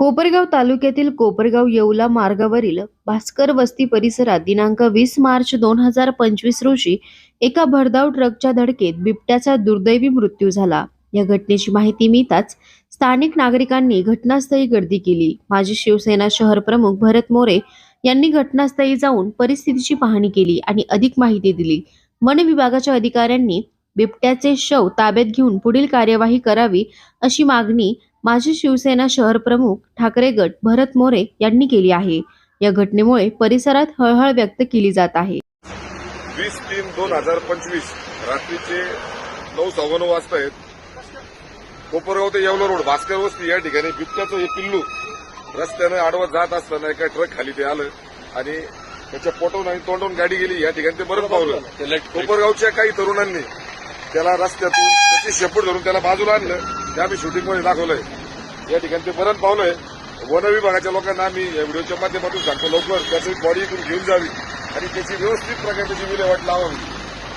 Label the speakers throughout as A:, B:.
A: कोपरगाव तालुक्यातील कोपरगाव येवला मार्गावरील भास्कर वस्ती परिसरात दिनांक वीस मार्च दोन हजार पंचवीस रोजी एका भरधाव ट्रकच्या धडकेत बिबट्याचा दुर्दैवी मृत्यू झाला. या घटनेची माहिती मिळताच स्थानिक नागरिकांनी घटनास्थळी गर्दी केली. माजी शिवसेना शहर प्रमुख भरत मोरे यांनी घटनास्थळी जाऊन परिस्थितीची पाहणी केली आणि अधिक माहिती दिली. वन विभागाच्या अधिकाऱ्यांनी बिबट्याचे शव ताब्यात घेऊन पुढील कार्यवाही करावी अशी मागणी माजी शिवसेना शहर प्रमुख ठाकरे गट भरत मोरे यांनी केली आहे. या घटनेमुळे परिसरात हळहळ व्यक्त केली जात आहे.
B: वीस तीन दोन हजार पंचवीस रात्रीचे नऊ सव्वानऊ वाजता आहेत. कोपरगाव ते येवला रोड भास्कर वस्ती या ठिकाणी बिबट्याचं हे पिल्लू रस्त्यानं आडवत जात असताना एका ट्रक खाली ते आलं आणि त्याच्या पोटवून आणि तोंडवून गाडी गेली. या ठिकाणी ते मरण पावलं. कोपरगावच्या काही तरुणांनी त्याला रस्त्यातून त्याची शेपूट धरून त्याला बाजूला आणलं. ते आम्ही शूटिंगमध्ये दाखवलंय. या ठिकाणी ते मरण पावलंय. वन विभागाच्या लोकांना आम्ही या व्हिडिओच्या माध्यमातून सांगतो लवकर त्याची बॉडी इकडून घेऊन जावी. आणि त्याची व्यवस्थित प्रकारे त्याची विल्हेवाट लावावी.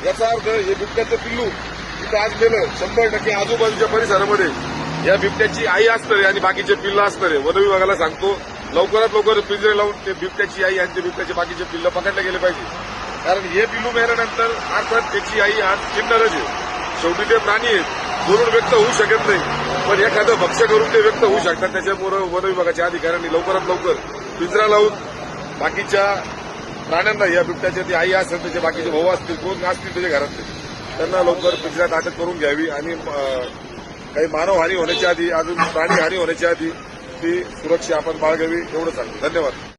B: याचा अर्थ हे बिबट्याचं पिल्लू इथं आज गेलं शंभर टक्के आजूबाजूच्या परिसरामध्ये या बिबट्याची आई असणारे आणि बाकीचे पिल्लं असणारे वन विभागाला सांगतो लवकरात लवकर पिंजरे लावून ते बिबट्याची आई आणि ते बिबट्याचे बाकीचे पिल्लं पकडले गेले पाहिजे. कारण हे पिल्लू मेल्यानंतर अर्थात त्याची आई आज किन्नरच आहे. शेवटी ते प्राणी आहेत. दुरून व्यक्त होऊ शकत नाही. पण एखादं भक्ष्य करून ते व्यक्त होऊ शकतात. त्याच्यामुळे वन विभागाच्या अधिकाऱ्यांनी लवकरात लवकर पिंजरा लावून बाकीच्या प्राण्यांना या बिबट्याच्या ती आई असेल त्याचे बाकीचे भाऊ असतील कोण असतील त्याच्या घरातले त्यांना लवकर पिंजऱ्यात अटक करून घ्यावी आणि काही मानवहानी होण्याच्या आधी अजून प्राणी हानी होण्याच्या आधी ती सुरक्षा आपण बाळगावी. एवढं सांगतो धन्यवाद.